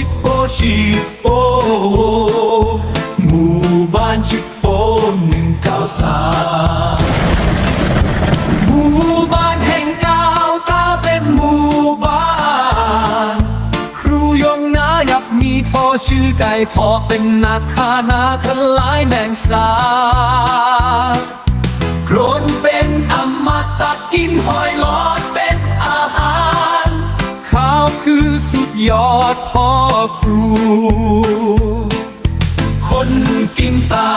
ชิโปหมู่บ้านชิโปหนึ่งเก้าสามหมู่บ้านแห่งก้าวตาเป็นหมู่บ้าน ครูยงนายับมีพ่อชื่อไก่พ่อเป็นนักฆ่านาทลายแมงสา ครูคนกินตา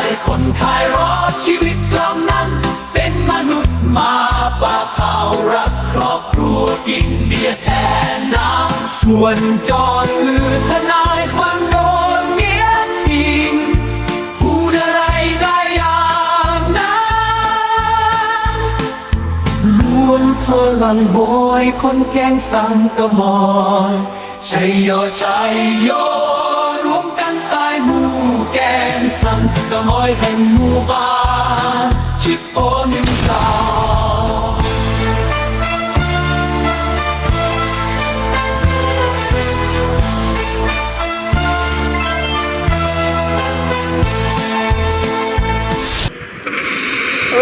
ย คนขายรอชีวิตเหล่านั้น เป็นมนุษย์มาปาเผารักครอบครัวกินเบียร์แทนน้ำส่วนจอดคือทนายความโดนเมียทิ้งพูดอะไรได้อย่างนั้นรวมพลังโบอยคนแกงสังกระมอย แห่งหมู่บ้านชิปโอหนึ่งตา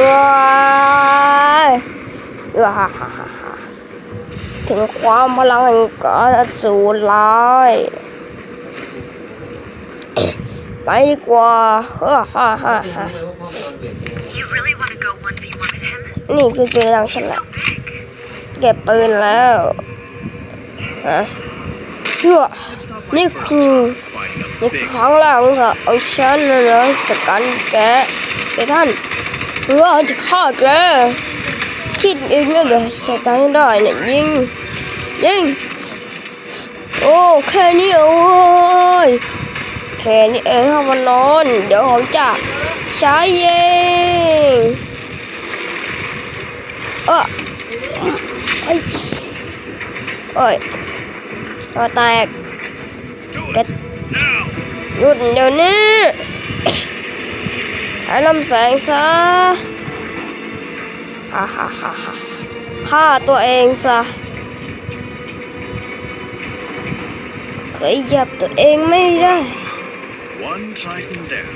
ว้ ถึงความพลังแห่งการอสูรร้าย ไปดีกว่าเออฮ่าฮ่าฮ่า You really want to go 1v1 with him? นี่คือจุดดังฉันละ So big. เก็บปืนแล้วฮะเฮ้อนี่คือนี่คือครั้งแรกของเราของฉันนะนะกับการแกะไอ้ท่านเพื่อจะฆ่าแก คิดเองก็เลยสตาร์ทได้เนี่ยยิงยิงโอ้แค่นี้โอ้ยแค่นี้เองครับวันนอน เดี๋ยวผมจะใช้เองเออเอ้ยเอ้ยตัวแตกแกหยุดเดี๋ยวนี้ให้ลำแสงซะ ฮ่าฮ่าฮ่าฮ่าฆ่าตัวเองซะเคยเหยับตัวเองไม่ได้ One Triton down.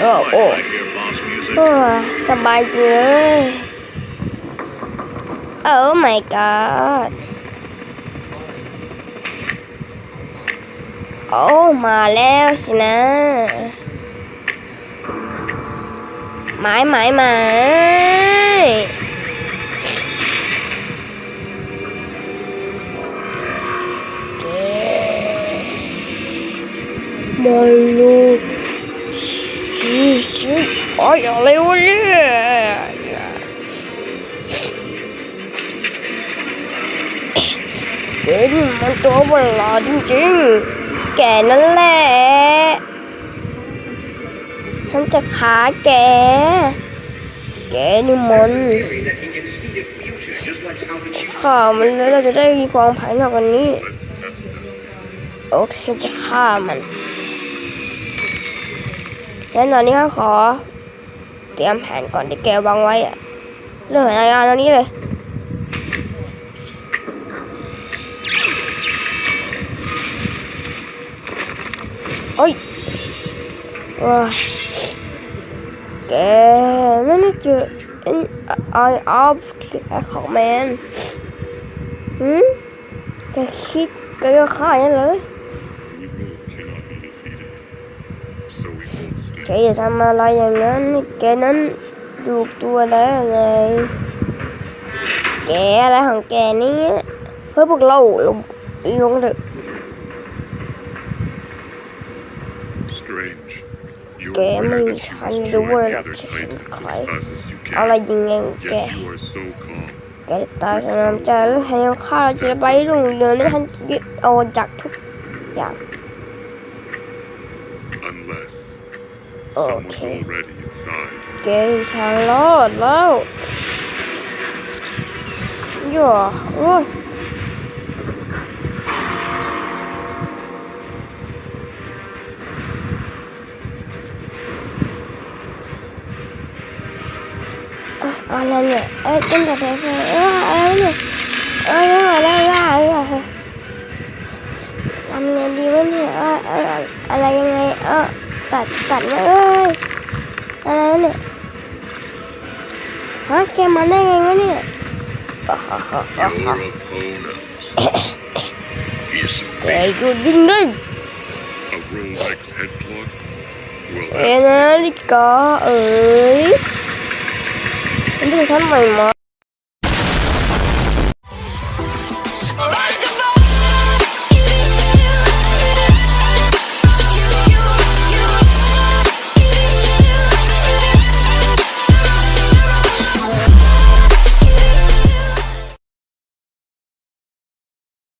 โอ้โอ้ I hear boss music. โอ้สบายจริงเลยโอ้ my god โอ้ มาแล้วสินะ หมายหมายหมายเก๋ไม่รู้ชิชิโอ้ยอะไรวะเนี่ยเกนี่มันตัวประหลาดจริงๆ แกนั่นแหละ ฉันจะขาแก แกนี่มันข่ามันแล้วเราจะได้มีความภายนอกกันนี้ โอเคจะฆ่ามันงั้นตอนนี้ก็ขอ เตรียมแผนก่อนที่แกวางไว้อะเรื่องรายงานตอนนี้เลยโอ้ย ว้าแกไม่ได้เจอไอ้ออฟของแมนหืมแกคิดแกจะฆ่าอย่างนั้นเลยแก stand. อย่าทำอะไรอย่างนั้น แกนั้นดูตัวแล้วไง แกอะไรของแกนี่เฮ้ยพวกเราลงลงเถอะ แก are ไม่ aware มี that ทาง you must รู้ว่า join เรา gathered จะเป็น titans ใคร as fast as you เอาอะไร can. ยิงไงแก Yet you are so calm. แกจะตายสนามใจแล้วให้ยังฆ่าเราจะไปรุ่งเรืองและท่านยึดเอาจากทุกอย่าง Unless Oh, someone's okay. already inside. แกมีทางรอดแล้วย่อโอ้ย เอ่ออะไรเนี่ยเอ้ยกินแต่ไฟเอออะไรเนี่ยเอเอ้ยไม่ไหวแล้วล่ะเออทำไงดีวะเนี่ยเออเอออะไรยังไงเออตัดตัดมาเอ้ยอะไรวะเนี่ยฮะแกมาได้ไงวะเนี่ย Your opponent is แกอยู่ยิ งได้ a Rolex